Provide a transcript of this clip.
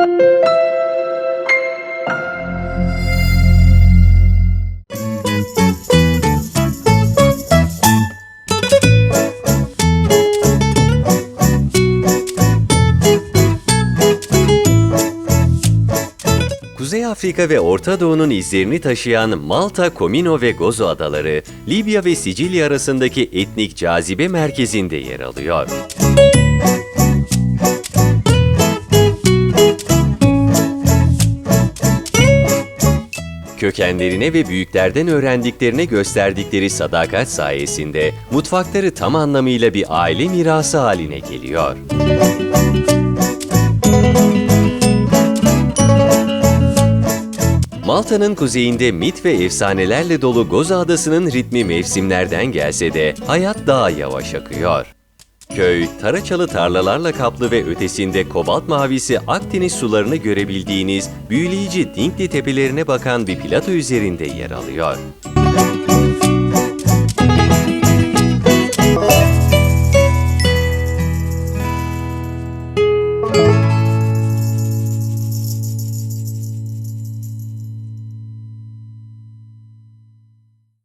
Kuzey Afrika ve Orta Doğu'nun izlerini taşıyan Malta, Comino ve Gozo adaları, Libya ve Sicilya arasındaki etnik cazibe merkezinde yer alıyor. Kökenlerine ve büyüklerden öğrendiklerine gösterdikleri sadakat sayesinde mutfakları tam anlamıyla bir aile mirası haline geliyor. Malta'nın kuzeyinde mit ve efsanelerle dolu Goza Adası'nın ritmi mevsimlerden gelse de hayat daha yavaş akıyor. Köy, taraçalı tarlalarla kaplı ve ötesinde kobalt mavisi Akdeniz sularını görebildiğiniz büyüleyici Dinkli tepelerine bakan bir plato üzerinde yer alıyor.